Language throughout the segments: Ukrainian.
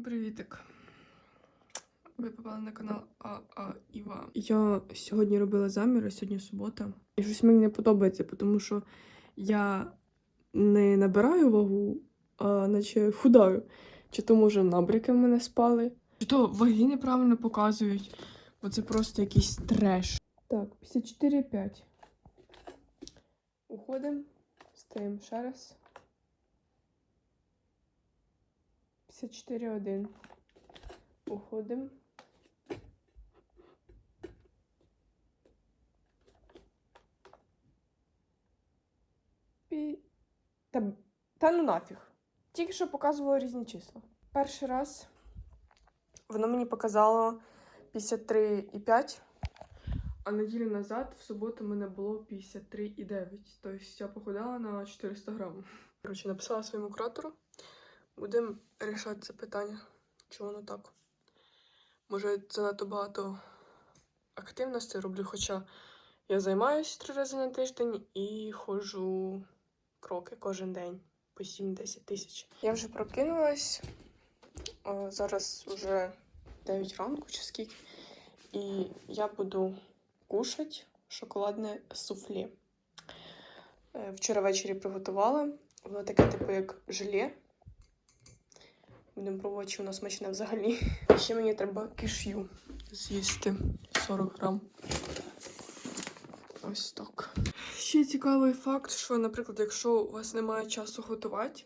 Всім привітик. Ви попали на канал АА Іва. Я сьогодні робила заміри, сьогодні субота. І щось мені не подобається, тому що я не набираю вагу, а наче худаю. Чи то, може, набряки в мене спали, чи то ваги неправильно показують, бо це просто якийсь треш. Так, 54,5. Уходимо, стаємо ще раз. 54,1. Уходимо. Та, та ну нафіг. Тільки що показувало різні числа. Перший раз воно мені показало 53,5. А неділю назад, в суботу, мене було 53,9. Тобто я похудала на 400 грамів. Коротше, написала своєму куратору. Будемо рішати це питання. Чи воно так? Може, занадто багато активності роблю, хоча я займаюся три рази на тиждень і ходжу кроки кожен день по 7-10 тисяч. Я вже прокинулась. Зараз вже 9 ранку чи скільки. І я буду кушати шоколадне суфлі. Е, Вчора ввечері приготувала. Воно таке, типу, як желе. Будемо пробувати, чи воно смачне взагалі. Ще мені треба киш'ю з'їсти 40 грам. Ось так. Ще цікавий факт, що, наприклад, якщо у вас немає часу готувати,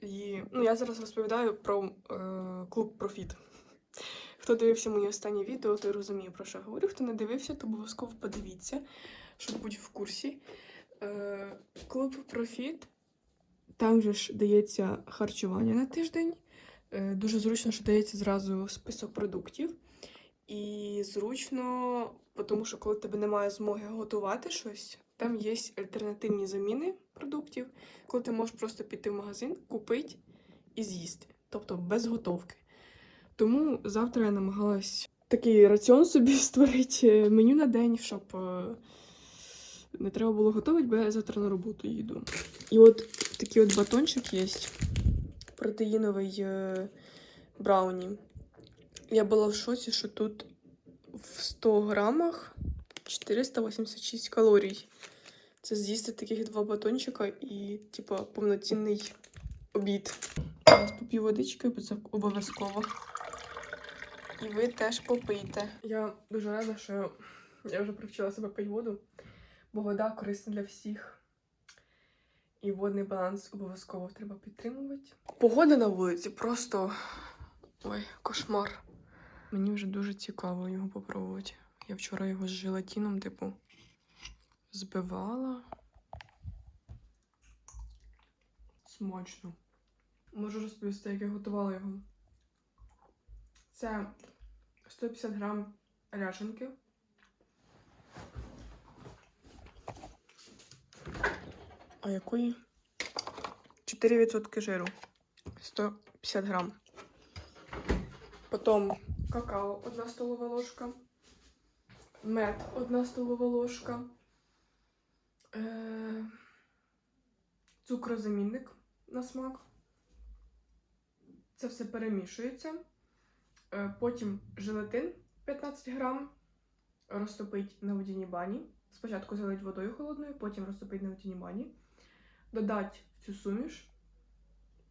і ну, я зараз розповідаю про е, клуб Профіт. Хто дивився моє останнє відео, той розуміє, про що я говорю. Хто не дивився, то обов'язково подивіться, щоб бути в курсі. Е, клуб Профіт. Там же ж дається харчування на тиждень. Е, Дуже зручно, що дається зразу список продуктів. І зручно, тому що коли тебе немає змоги готувати щось, там є альтернативні заміни продуктів, коли ти можеш просто піти в магазин, купити і з'їсти. Тобто без готовки. Тому завтра я намагалась такий раціон собі створити меню на день, щоб е, не треба було готувати, бо я завтра на роботу їду. І от такий от батончик є протеїновий е, брауні. Я була в шоці, що тут в 100 грамах 486 калорій. Це з'їсти таких два батончика і, типа, повноцінний обід. Зараз поп'ю водички, бо це обов'язково. І ви теж попийте. Я дуже рада, що я вже привчила себе пити воду, бо вода корисна для всіх. І водний баланс обов'язково треба підтримувати. Погода на вулиці просто ой, кошмар. Мені вже дуже цікаво його попробувати. Я вчора його з желатином, типу, збивала. Смачно. Можу розповісти, як я готувала його. Це 150 грам ряженки. А якої? 4% жиру. 150 грам. Потім какао 1 столова ложка. Мед 1 столова ложка. Е- цукрозамінник на смак. Це все перемішується. Е, Потім желатин 15 грам. Розтопить на водяній бані. Спочатку залить водою холодною, потім розтопить на водяній бані. Додати в цю суміш,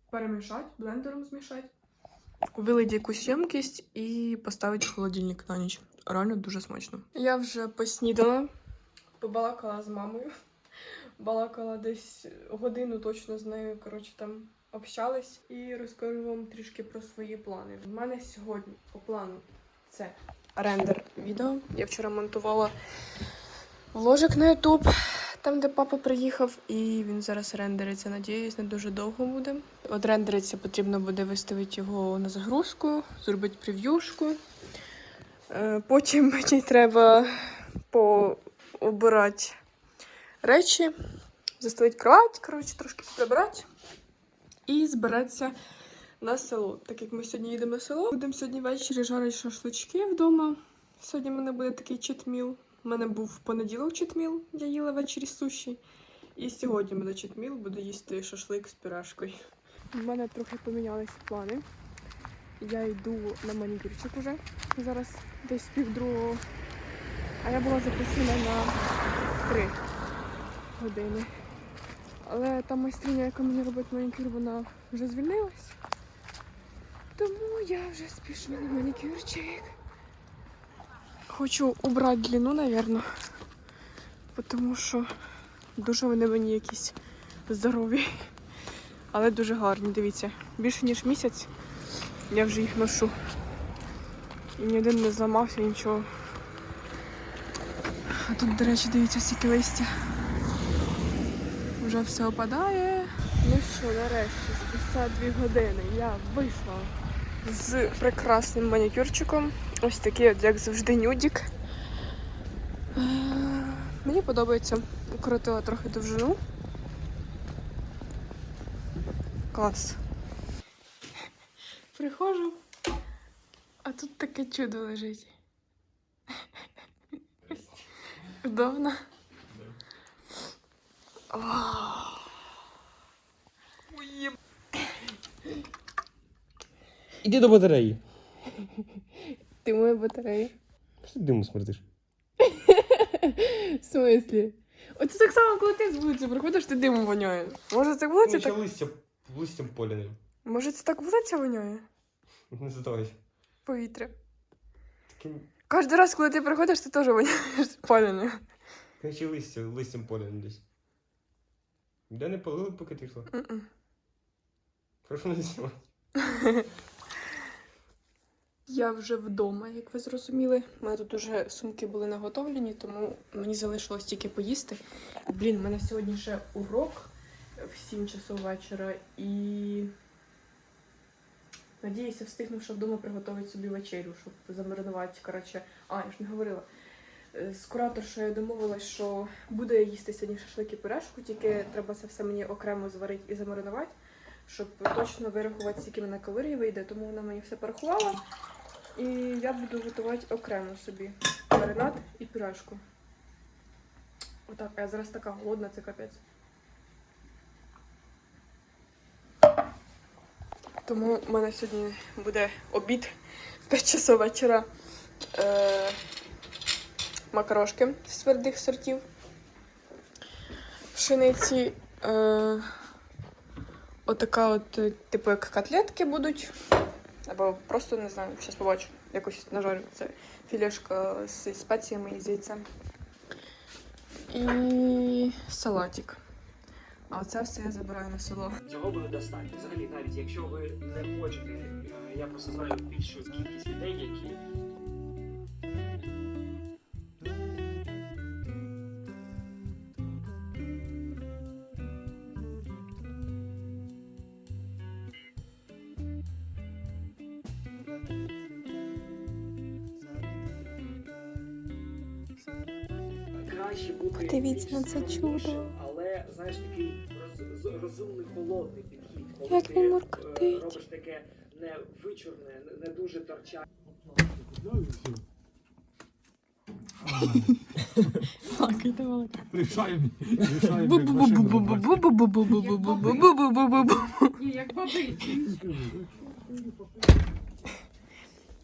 перемішати, блендером змішати. Вилить якусь ємкість і поставити в холодильник на ніч. Реально дуже смачно. Я вже поснідала, побалакала з мамою. Балакала десь годину точно з нею. Коротше, там общались і розкажу вам трішки про свої плани. У мене сьогодні по плану це рендер відео. Я вчора монтувала вложик на YouTube, там, де папа приїхав, і він зараз рендериться. Надіюсь, не дуже довго буде. От рендериться потрібно буде виставити його на загрузку, зробити прев'юшку. Е, Потім мені треба пообирати речі, застелити кровать, коротше, трошки прибрати і збиратися на село. Так як ми сьогодні їдемо на село, будемо сьогодні ввечері жарити шашлички вдома. Сьогодні в мене буде такий читміл. У мене був понеділок читміл, я їла ввечері суші. І сьогодні буде читміл, буду їсти шашлик з пюрешкою. У мене трохи помінялися плани. я йду на манікюрчик уже. Зараз десь пів другого. А я була записана на три години. Але та майстриня, яка мені робить манікюр, вона вже звільнилась. Тому я вже спішу на манікюрчик. Хочу убрати длину, напевно. Тому що дуже вони мені якісь здорові. Але дуже гарні, дивіться. Більше ніж місяць я вже їх ношу. І ні один не зламався, нічого. А тут, до речі, дивіться, скільки листя. Вже все опадає. Ну що, нарешті, спустя дві години я вийшла з прекрасним манікюрчиком. Ось такий, от, як завжди, нюдік. Е, Мені подобається. Укоротила трохи довжину. Клас. Приходжу, а тут таке чудо лежить. Удобно. Вау. Іди до батареї. Ти моя батарея. Що ти диму смердиш? В смислі? Оце так само, коли ти з вулиці приходиш, ти димом воняє. Може це вулиця ще так? листя, листям поляним. Може це так вулиця воняє? Не знаю. Повітря. Таким, Кожен раз, коли ти приходиш, ти теж воняєш палене. наче листя, листям поляним десь. Де не полили, поки ти йшла? Прошу не знімати. Я вже вдома, як ви зрозуміли. У мене тут уже сумки були наготовлені, тому мені залишилось тільки поїсти. Блін, у мене сьогодні ще урок в 7 часов вечора і. Надіюся, встигну, ще вдома приготувати собі вечерю, щоб замаринувати. Коротше, а, я ж не говорила. Е, З кураторшою домовилась, що буде їсти сьогодні шашлик і пюрешку, тільки треба це все мені окремо зварити і замаринувати, щоб точно вирахувати, скільки мене калорій вийде, тому вона мені все порахувала. І я буду готувати окремо собі маринад і пюрешку. Отак, я зараз така голодна, це капець. Тому в мене сьогодні буде обід в 5 часов вечора. Е- макарошки з твердих сортів. Пшениці. Е- отака от, типу, як котлетки будуть. Або просто не знаю, зараз побачу. Якось нажарю. Це філешка з спеціями і з яйцем. І салатик. А оце все я забираю на село. Цього буде достатньо. Взагалі, навіть якщо ви не хочете, е, я просто знаю більшу кількість людей, які краще бути Подивіться на це чудо. але знаєш такий роз, розумний холодний підхід. Коли Як ти він е, робиш таке не вичурне, не, дуже торча. Рішаємо, як машину робити. Ні, як бабиці.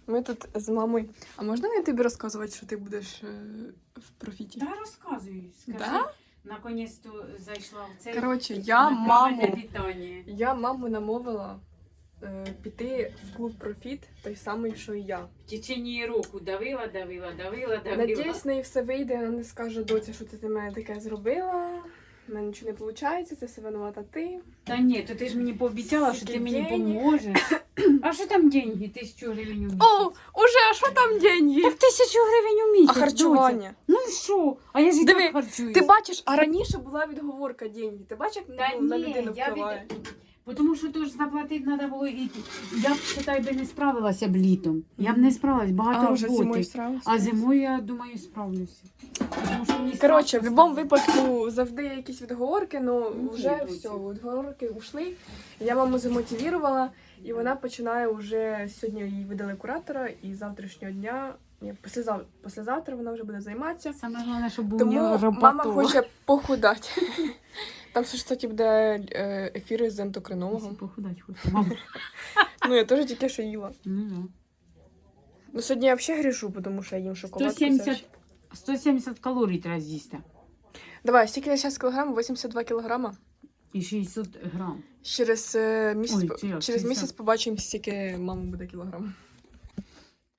Ми тут з мамою. А можна я тобі розказувати, що ти будеш е, в профіті? Та розказуй, скажи. Да? Наконець-то зайшла в цей Коротше, я на маму, питання. я маму намовила е, піти в клуб профіт, той самий, що і я. В течение року давила, давила, давила, давила. Надіюсь, в неї все вийде, вона не скаже доця, що ти для мене таке зробила. У мене нічого не виходить, це все винувата ти. Та ні, то ти ж мені пообіцяла, що ти мені денег? поможеш. А що там деньги? Тисячу гривень у місяць. О, уже, а що там деньги? Так тисячу гривень у місяць, А харчування? Ну і що? А я ж і Диви, так харчуюсь. Ти бачиш, а раніше була відговорка деньги. Ти бачиш, як ну, на людину я від- впливає? Бо Тому що то ж заплатити треба було і я б считай, би не справилася б літом. Я б не справилась, багато А, роботи. зимою? А зимою, я думаю, справлюся. Тому що мені Коротше, в будь-якому випадку завжди є якісь відговорки, ну Ну, вже все, відговорки ушли. Я маму замотивувала, і вона починає вже сьогодні їй видали куратора, і з завтрашнього дня, ні, післязав- післязавтра вона вже буде займатися. Саме головне, щоб був Тому нього мама хоче похудати. Там ще ж кстати буде е, ефіри з ендокринологом. похудати хочу. Мама. Ну, я теж тільки що їла. Ну. Сьогодні я взагалі грішу, тому що я їм шоколадку. 170, 170 калорій треба з'їсти. Давай, скільки я зараз кілограм? 82 кілограма. І 60 грам. Через е, місяць, Ой, через місяць побачимо, скільки мама буде кілограм.